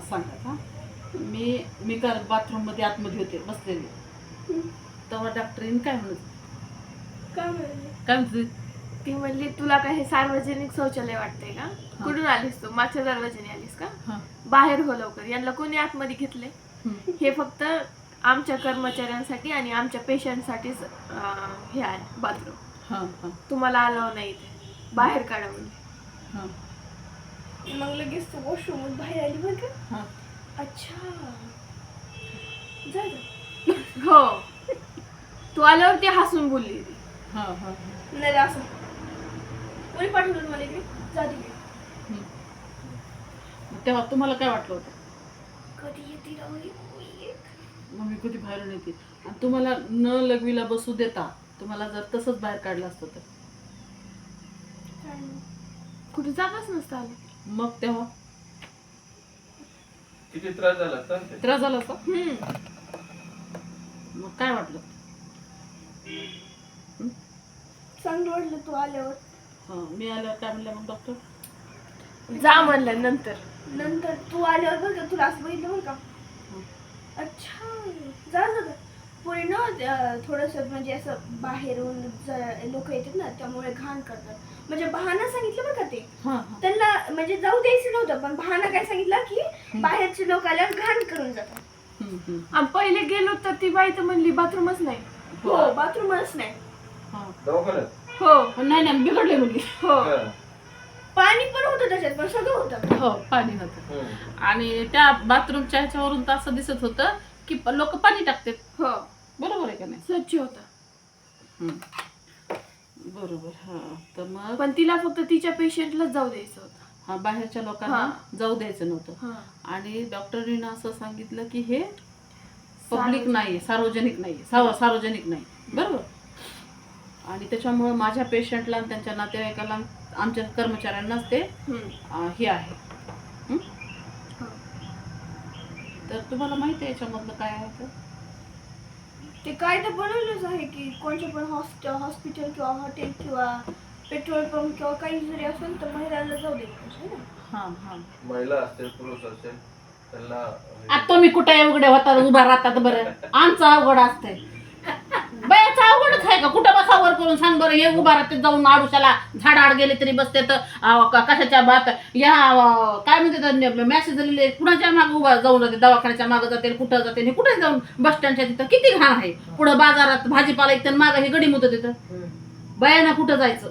हा सांगा का? मी मी का बाथरूममध्ये आतमध्ये होते बसलेले. तेव्हा डॉक्टरीन काय म्हणत? काय म्हणले? काय म्हणते ती म्हणली तुला काय हे सार्वजनिक शौचालय वाटतंय का कुठून आलीस तू? मागच्या दरवाजाने आलीस का? हां. बाहेर हो लवकर. यांना कोणी आतमध्ये घेतले? हम्म. हे फक्त आमच्या कर्मचाऱ्यांसाठी आणि आमच्या पेशंटसाठीच हे आहे बाथरूम. हां हां. तुम्हाला अलाव नाही इथे. बाहेर काढा म्हणजे हां. मग लगेच तू वॉशरूम बाहेर आली बरं का? हां. अच्छा. जा जा. हो. तू आल्यावर ती हसून बोलली. ती हां हां. नाही असं. कोणी पाठवलं मला इकडे? जा तिकडे. तेव्हा तुम्हाला काय वाटलं होतं? कधी येते मग मी कधी बाहेरून येते. आणि तुम्हाला न लघवीला बसू देता तुम्हाला जर तसंच बाहेर काढलं असतं तर. कुठे जातच नसतं आलं. मग तेव्हा? किती त्रास झाला सांग ते. त्रास झाला असता? हम्म. मग काय वाटलं? चांगलं वाटलं तू आल्यावर. हां मी आल्यावर काय म्हणलं मग डॉक्टर जा म्हणलं नंतर. नंतर तू आल्यावर का? तुला असं बघितलं बरं का? अच्छा. जा जा. पुढे ना थोडस म्हणजे असं बाहेरून लोक येतात ना त्यामुळे घाण करतात. म्हणजे बहाणा सांगितलं बरं का ते? त्यांना म्हणजे जाऊ द्यायचं नव्हतं पण बहाणा काय सांगितलं की बाहेरचे लोक आल्यावर घाण करून जातात. आणि पहिले गेलो तर ती बाई तर म्हणली बाथरूमच नाही. हो बाथरूमच नाही. हां. हो. नाही नाही बिघडले मुलगी हो. पाणी पण होतं त्याच्यात पण सगळं होतं. हो पाणी होतं. आणि त्या बाथरूमच्या ह्याच्यावरून तर असं दिसत होतं की लोक पाणी टाकतात. हो. बरोबर आहे का नाही? स्वच्छ होतं. हम्म. बरोबर हा. तर मग? पण तिला फक्त तिच्या पेशंटलाच जाऊ द्यायचं होतं. हा बाहेरच्या लोकांना जाऊ द्यायचं नव्हतं. हा. आणि डॉक्टरीनं असं सांगितलं की हे पब्लिक सार्वजनिक. नाही सार्वजनिक नाही साव सार्वजनिक नाही. बरोबर? आणि त्याच्यामुळं माझ्या पेशंटला आणि त्यांच्या नातेवाईकाला आमच्या कर्मचाऱ्यांनाच ते हम्म. अं, हे आहे हं? हो. तर तुम्हाला माहिती आहे याच्यामधलं काय आहे तर ते काय तर बनवलंच आहे की कोणत्या पण हॉस्प हॉस्पिटल किंवा हॉटेल किंवा पेट्रोल पंप किंवा काही जरी असेल तर महिलांना जाऊ ना? हां हां. महिला असतील पुरुष असेल त्यांना आता तुम्ही कुठे उघडे होतात उभा राहतात बरं. आमचं अवघड असतंय. बायाचं आहे का? कुठं बसावर करून सांग बरं हे उभा राहते जाऊन आडूशाला झाड आड गेले तरी बसते तर कशाच्या बात? या अं, काय म्हणते मॅसेज दिलेले कुणाच्या मागे उभा जाऊन जाते? दवाखान्याच्या मागे जाते कुठं जाते आणि कुठे जाऊन बस स्टँडच्या तिथं? किती घाण आहे. पुढं बाजारात भाजीपाला एक तर मागं हे गडी मुदत तिथं. बायांना कुठं जायचं?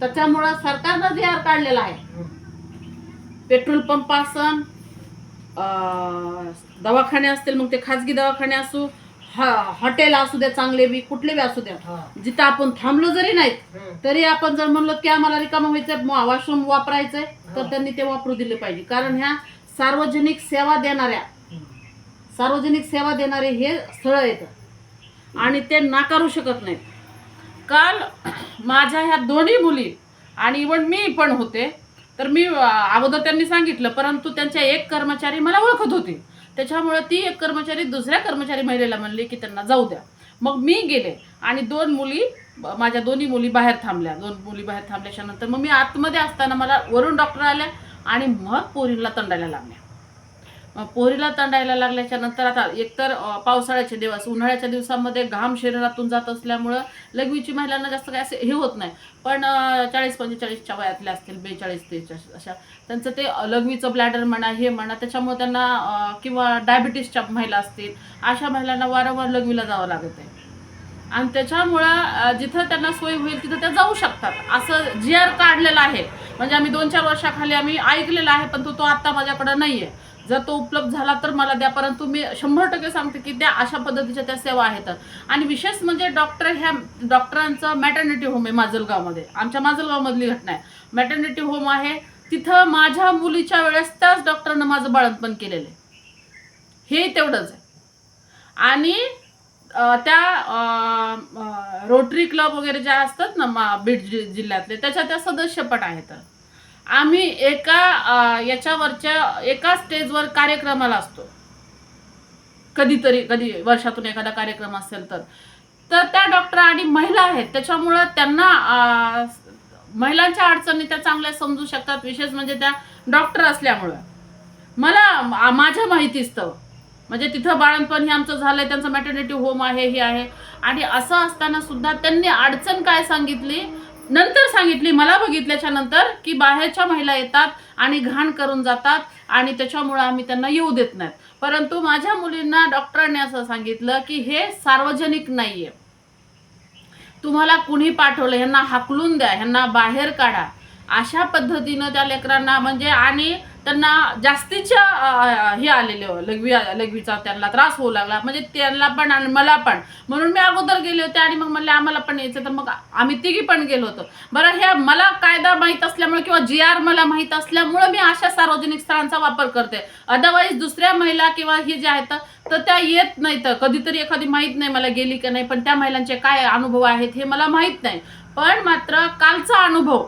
त्याच्यामुळं सरकारनं जे आर काढलेला आहे पेट्रोल पंप असन अं, दवाखाने असतील मग ते खाजगी दवाखाने असू हॉटेल असू द्या चांगले बी कुठले बी असू द्या. जिथं आपण थांबलो जरी नाहीत तरी आपण जर म्हणलो की आम्हाला रिकामं व्हायचं वॉशरूम वापरायचंय तर त्यांनी ते वापरू दिले पाहिजे. कारण ह्या सार्वजनिक सेवा देणाऱ्या सार्वजनिक सेवा देणारे हे स्थळ आहेत. आणि ते नाकारू शकत नाहीत. काल माझ्या ह्या दोन्ही मुली आणि इवन मी पण होते तर मी अगोदर त्यांनी सांगितलं परंतु त्यांच्या एक कर्मचारी मला ओळखत होते. त्याच्यामुळे ती एक कर्मचारी दुसऱ्या कर्मचारी महिलेला म्हणली की त्यांना जाऊ द्या. मग मी गेले आणि दोन मुली ब- माझ्या दोन्ही मुली बाहेर थांबल्या. दोन मुली बाहेर थांबल्याच्या नंतर मग मी आतमध्ये असताना मला वरून डॉक्टर आल्या आणि मग पोरींला तंडायला लागल्या. पोरीला तंडायला लागल्याच्या नंतर आता एकतर पावसाळ्याचे दिवस उन्हाळ्याच्या दिवसामध्ये घाम शरीरातून जात असल्यामुळं लघवीची महिलांना जास्त काय असे हे होत नाही. पण चाळीस पंचेचाळीसच्या वयातल्या असतील बेचाळीस तेचाळीस अशा त्यांचं ते लघवीचं ब्लॅडर म्हणा हे म्हणा त्याच्यामुळे त्यांना किंवा डायबिटीसच्या महिला असतील अशा महिलांना वारंवार लघवीला जावं लागत आहे. आणि त्याच्यामुळं जिथं त्यांना सोय होईल तिथं त्या जाऊ शकतात. असं जी आर काढलेलं आहे. म्हणजे आम्ही दोन चार वर्षाखाली आम्ही ऐकलेला आहे पण तो तो आत्ता माझ्याकडं नाही आहे जर तो उपलब्ध झाला तर मला द्या. परंतु मी शंभर टक्के सांगते की त्या अशा पद्धतीच्या त्या सेवा आहेत. आणि विशेष म्हणजे डॉक्टर ह्या डॉक्टरांचं मॅटर्निटी होम आहे माजलगावमध्ये. आमच्या माजलगावमधली घटना आहे. मॅटर्निटी होम आहे. तिथं माझ्या मुलीच्या वेळेस त्याच डॉक्टरनं माझं बाळंतपण केलेलं आहे. हे तेवढंच आहे. आणि त्या रोटरी क्लब वगैरे ज्या असतात ना मा बीड जि जिल्ह्यातले त्याच्या त्या सदस्यपट आहेत. आम्ही एका याच्यावरच्या एका स्टेजवर कार्यक्रमाला असतो. कधीतरी कधी वर्षातून एखादा कार्यक्रम असेल तर. तर त्या डॉक्टर आणि महिला आहेत. त्याच्यामुळं त्यांना महिलांच्या अडचणी त्या चांगल्या समजू शकतात. विशेष म्हणजे त्या डॉक्टर असल्यामुळं. मला माझ्या माहितीस्तव म्हणजे तिथं बाळणपण हे आमचं झालंय. त्यांचं मॅटर्निटी होम आहे हे आहे. आणि असं असताना सुद्धा त्यांनी अडचण काय सांगितली? नंतर सांगितली मला बघितल्याच्या नंतर की बाहेरच्या महिला येतात आणि घाण करून जातात आणि त्याच्यामुळं आम्ही त्यांना येऊ देत नाहीत. परंतु माझ्या मुलींना डॉक्टरांनी असं सांगितलं की हे सार्वजनिक नाहीये. तुम्हाला कुणी पाठवलं ह्यांना हाकलून द्या ह्यांना बाहेर काढा. अशा पद्धतीनं त्या लेकरांना म्हणजे आणि त्यांना जास्तीच्या हे आलेले हो, लघवी लघवीचा त्यांना त्रास होऊ लागला. म्हणजे त्यांना पण आणि मला पण. म्हणून मी अगोदर गेले होते आणि मग म्हणले आम्हाला पण यायचं. तर मग आम्ही तिघी पण गेलो होतो. बरं ह्या मला कायदा माहीत असल्यामुळे किंवा जी आर मला माहीत असल्यामुळे मी अशा सार्वजनिक स्थळांचा वापर करते. अदरवाईज दुसऱ्या महिला किंवा ही ज्या आहेत तर त्या येत नाहीत. कधीतरी एखादी माहीत नाही मला गेली का नाही पण त्या महिलांचे काय अनुभव आहेत हे मला माहीत नाही. पण मात्र कालचा अनुभव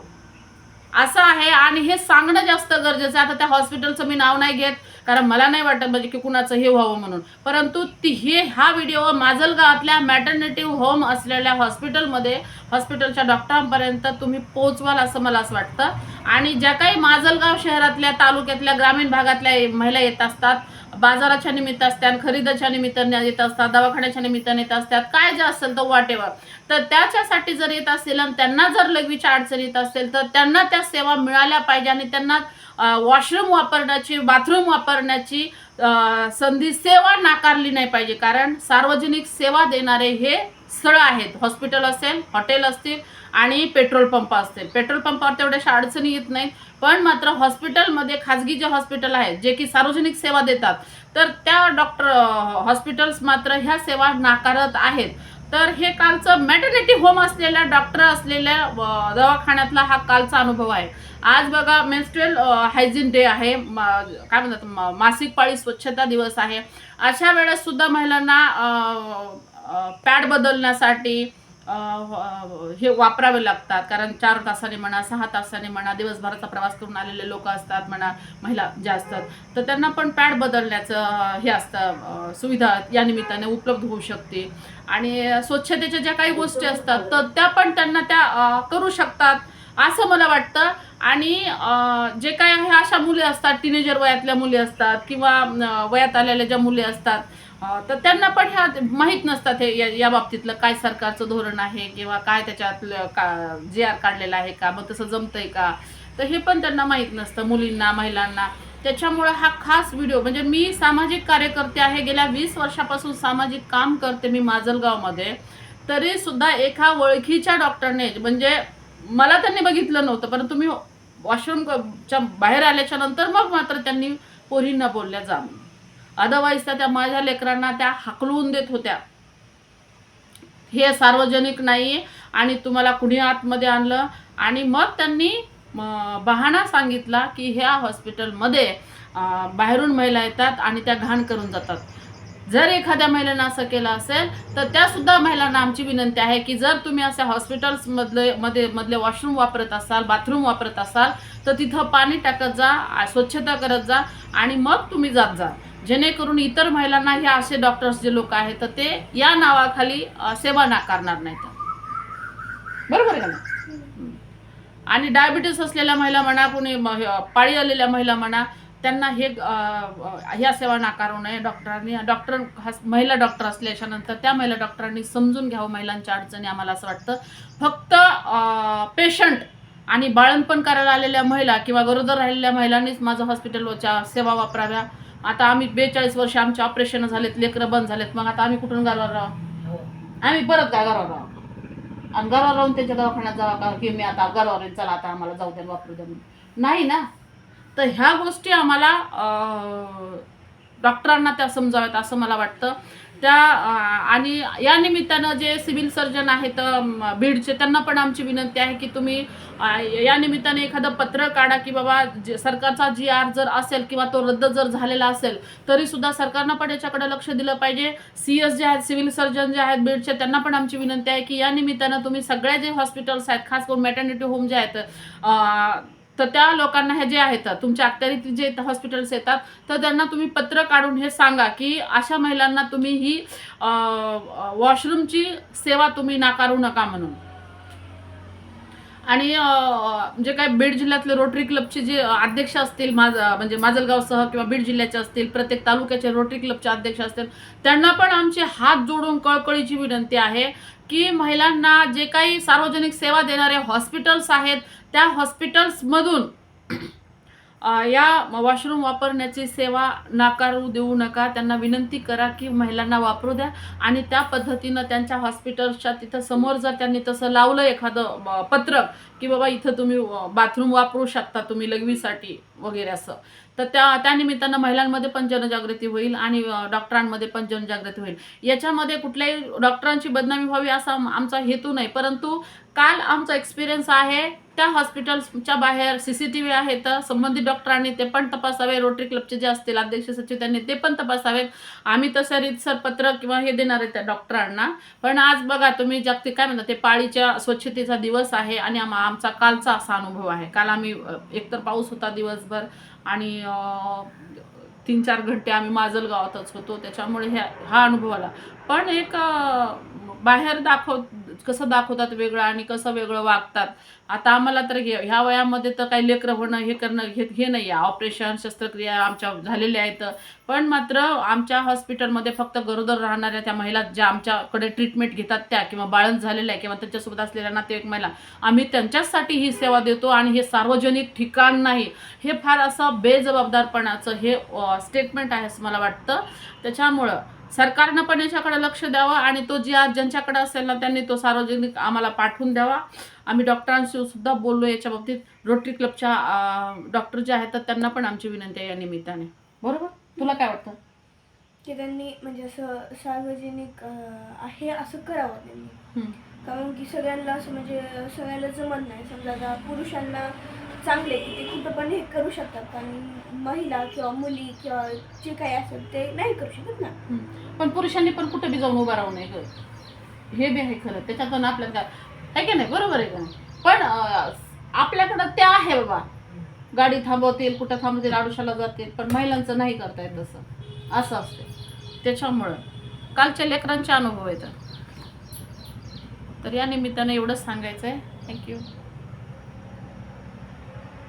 असं आहे. आणि हे सांगणं जास्त गरजेचं आहे. आता त्या हॉस्पिटलचं मी नाव नाही घेत कारण मला नाही वाटत म्हणजे की कुणाचं हे व्हावं म्हणून. परंतु ती हे हा व्हिडिओ माजलगावातल्या मॅटर्नेटिव्ह होम असलेल्या हॉस्पिटलमध्ये हॉस्पिटलच्या डॉक्टरांपर्यंत तुम्ही पोचवाल असं मला असं वाटतं. आणि ज्या काही माजलगाव शहरातल्या तालुक्यातल्या ग्रामीण भागातल्या महिला येत असतात बाजाराच्या निमित्त असतात खरेदीच्या निमित्ताने येत असतात दवाखान्याच्या निमित्ताने येत असतात काय जे असेल तर वाटेवर तर त्याच्यासाठी जर येत असेल आणि त्यांना जर लघवीच्या अडचण येत असेल तर त्यांना त्या सेवा मिळाल्या पाहिजे आणि त्यांना वॉशरूम वापरण्याची बाथरूम वापरण्याची संधी सेवा नाकारली नाही पाहिजे. कारण सार्वजनिक सेवा देणारे हे स्थळं आहेत. हॉस्पिटल असेल हॉटेल असतील आणि पेट्रोल पंप असतील. पेट्रोल पंपावर तेवढ्याशा अडचणी येत नाहीत. पण मात्र हॉस्पिटलमध्ये खाजगी जे हॉस्पिटल आहेत जे की सार्वजनिक सेवा देतात तर त्या डॉक्टर हॉस्पिटल्स मात्र ह्या सेवा नाकारत आहेत. तर हे कालचं मॅटर्निटी होम असलेल्या डॉक्टर असलेल्या दवाखान्यातला हा कालचा अनुभव आहे. आज बघा मेन्स्ट्रुअल हायजीन डे आहे. काय म्हणतात? मासिक पाळी स्वच्छता दिवस आहे. अशा वेळेस सुद्धा महिलांना पॅड बदलण्यासाठी हे वापरावे लागतात. कारण चार तासाने म्हणा सहा तासाने म्हणा दिवसभराचा प्रवास करून आलेले लोक असतात म्हणा महिला ज्या असतात तर त्यांना पण पॅड बदलण्याचं हे असतं सुविधा या निमित्ताने उपलब्ध होऊ शकते. आणि स्वच्छतेच्या ज्या काही गोष्टी असतात तर त्या पण त्यांना त्या करू शकतात असं मला वाटतं. आणि जे काय आहे अशा मुली असतात टीनेजर वयातल्या मुली असतात किंवा वयात आलेल्या ज्या मुली असतात तर त्यांना पण ह्या माहीत नसतात हे या- या बाबतीतलं काय सरकारचं धोरण आहे किंवा काय त्याच्यातलं का जे आर काढलेलं आहे का मग तसं जमतंय का? तर हे पण त्यांना माहीत नसतं मुलींना महिलांना. त्याच्यामुळं हा खास व्हिडिओ म्हणजे मी सामाजिक कार्यकर्ते आहे गेल्या वीस वर्षापासून सामाजिक काम करते मी माजलगावमध्ये. तरी सुद्धा एका ओळखीच्या डॉक्टरने म्हणजे मला त्यांनी बघितलं नव्हतं परंतु मी वॉशरूमच्या बाहेर आल्याच्यानंतर मग मात्र त्यांनी पोरींना बोलल्या जा अदरवाईज त्या त्या माझ्या लेकरांना त्या हाकलवून देत होत्या. हे सार्वजनिक नाही आणि तुम्हाला कुणी आतमध्ये आणलं? आणि मग त्यांनी बहाणा सांगितला की ह्या हॉस्पिटलमध्ये बाहेरून महिला येतात आणि त्या घाण करून जातात. जर एखाद्या महिलेनं असं केलं असेल तर त्यासुद्धा महिलांना आमची विनंती आहे की जर तुम्ही अशा हॉस्पिटल्समधले मध्ये मधले वॉशरूम वापरत असाल बाथरूम वापरत असाल तर तिथं पाणी टाकत जा स्वच्छता करत जा आणि मग तुम्ही जात जा. जेणेकरून इतर महिलांना हे असे डॉक्टर्स जे लोक आहेत तर ते या नावाखाली सेवा नाकारणार नाहीत. बरोबर आहे ना आणि डायबिटीस असलेल्या महिला म्हणा कोणी पाळी आलेल्या महिला म्हणा त्यांना हे ह्या सेवा नाकारू नये. डॉक्टरांनी डॉक्टर महिला डॉक्टर असल्याच्या नंतर त्या महिला डॉक्टरांनी समजून घ्यावं महिलांच्या अडचणी आम्हाला असं वाटतं. फक्त पेशंट आणि बाळणपण करायला आलेल्या महिला किंवा गरोदर राहिलेल्या महिलांनीच माझं हॉस्पिटलच्या सेवा वापराव्या. आता आम्ही बेचाळीस वर्ष आमचे ऑपरेशन झालेत लेकरं बंद झालेत मग आता आम्ही कुठून घरावर राहू आम्ही परत काय घरावर राहू आणि घरावर राहून त्यांच्या दवाखान्यात जावा का? की मी आता घरावर आहे, चला आता आम्हाला जाऊ द्या वापरू द्या. नाही ना. तर ह्या गोष्टी आम्हाला डॉक्टरांना त्या समजाव्यात असं मला वाटतं. त्या आणि या निमित्तानं जे सिव्हिल सर्जन आहेत बीडचे त्यांना पण आमची विनंती आहे की तुम्ही या निमित्ताने एखादं पत्र काढा की बाबा जे सरकारचा जी आर जर असेल किंवा तो रद्द जर झालेला असेल तरी सुद्धा सरकारनं पण याच्याकडे लक्ष दिलं पाहिजे. सी एस जे आहेत सिव्हिल सर्जन जे आहेत बीडचे त्यांना पण आमची विनंती आहे की या निमित्तानं तुम्ही सगळ्या जे हॉस्पिटल्स आहेत खास करून मॅटर्निटी होम जे आहेत तर त्या लोकांना हे जे आहेत तुमच्या अखत्यारीत जे हॉस्पिटल्स येतात तर त्यांना तुम्ही पत्र काढून हे सांगा की अशा महिलांना तुम्ही ही वॉशरूमची सेवा तुम्ही नाकारू नका म्हणून. आणि म्हणजे जे काय बीड जिल्ह्यातले रोटरी क्लबचे जे अध्यक्ष असतील माज म्हणजे माजलगावसह किंवा बीड जिल्ह्याचे असतील प्रत्येक तालुक्याचे रोटरी क्लबचे अध्यक्ष असतील त्यांना पण आमचे हात जोडून कळकळीची विनंती आहे की महिलांना जे काही सार्वजनिक सेवा देणारे हॉस्पिटल्स आहेत त्या हॉस्पिटल्समधून या वॉशरूम वापरण्याची सेवा नाकारू देऊ नका. त्यांना विनंती करा की महिलांना वापरू द्या. आणि त्या पद्धतीनं त्यांच्या हॉस्पिटलच्या तिथं समोर जर त्यांनी तसं लावलं एखादं पत्र पत्रक की बाबा इथं तुम्ही बाथरूम वापरू शकता तुम्ही लघवीसाठी वगैरे असं. तर त्या त्यानिमित्तानं महिलांमध्ये पण जनजागृती होईल आणि डॉक्टरांमध्ये पण जनजागृती होईल. याच्यामध्ये कुठल्याही डॉक्टरांची बदनामी व्हावी असा आमचा हेतू नाही. परंतु काल आमचा एक्सपिरियन्स आहे त्या हॉस्पिटल्सच्या बाहेर सी सी टी व्ही आहे तर संबंधित डॉक्टरांनी ते पण तपासावे. रोटरी क्लबचे जे असतील अध्यक्ष सचिव त्यांनी ते पण तपासावेत. आम्ही तसं रीतसर पत्र किंवा हे देणार आहे त्या डॉक्टरांना पण आज बघा तुम्ही जागतिक काय म्हणता ते पाळीच्या स्वच्छतेचा दिवस आहे आणि आम आमचा कालचा असा अनुभव आहे. काल आम्ही एकतर पाऊस होता दिवसभर आणि तीन चार घंटे आम्ही माजल गावातच होतो. त्याच्यामुळे ह्या हा अनुभव आला. पण एक बाहेर दाखव कसं दाखवतात वेगळं आणि कसं वेगळं वागतात. आता आम्हाला तर हे- ह्या वयामध्ये तर काही लेकरं होणं हे करणं हे हे नाही आहे. ऑपरेशन शस्त्रक्रिया आमच्या झालेल्या आहेत. पण मात्र आमच्या हॉस्पिटलमध्ये फक्त गरोदर राहणाऱ्या त्या महिला ज्या आमच्याकडे ट्रीटमेंट घेतात त्या किंवा बाळंत झालेल्या आहे किंवा त्यांच्यासोबत असलेल्या नातेवाईक महिला आम्ही त्यांच्याचसाठी ही सेवा देतो आणि हे सार्वजनिक ठिकाण नाही. हे फार असं बेजबाबदारपणाचं हे स्टेटमेंट आहे असं मला वाटतं. त्याच्यामुळं सरकारनं पण याच्याकडे लक्ष द्यावं आणि तो जी आज ज्यांच्याकडे असेल ना त्यांनी तो सार्वजनिक आम्हाला पाठवून द्यावा. आम्ही डॉक्टरांशी सुद्धा बोललो याच्या बाबतीत. रोटरी क्लबच्या डॉक्टर जे आहेत तर त्यांना पण आमची विनंती आहे या निमित्ताने. बरोबर? तुला काय वाटतं? की त्यांनी म्हणजे असं सार्वजनिक आहे असं करावं त्यांनी. कारण की सगळ्यांना असं म्हणजे सगळ्यांना जमत नाही. समजा आता पुरुषांना चांगले की ते कुठं पण हे करू शकतात. आणि महिला किंवा मुली किंवा जे काही असेल ते नाही करू शकत ना. हम्म. पण पुरुषांनी पण कुठं बी जाऊन उभा राहू नये ग. हे बी आहे खरं. त्याच्यातून आपल्याला काय आहे की नाही? बरोबर आहे का? नाही? पण अं, आपल्याकडं ते आहे बाबा. गाडी थांबवतील कुठं थांबवतील आडुशाला जातील पण महिलांचं नाही करता येत तसं. असं असते त्याच्यामुळं. कालच्या लेकरांचे अनुभव आहेत. तर या निमित्तानं एवढंच सांगायचं आहे थँक्यू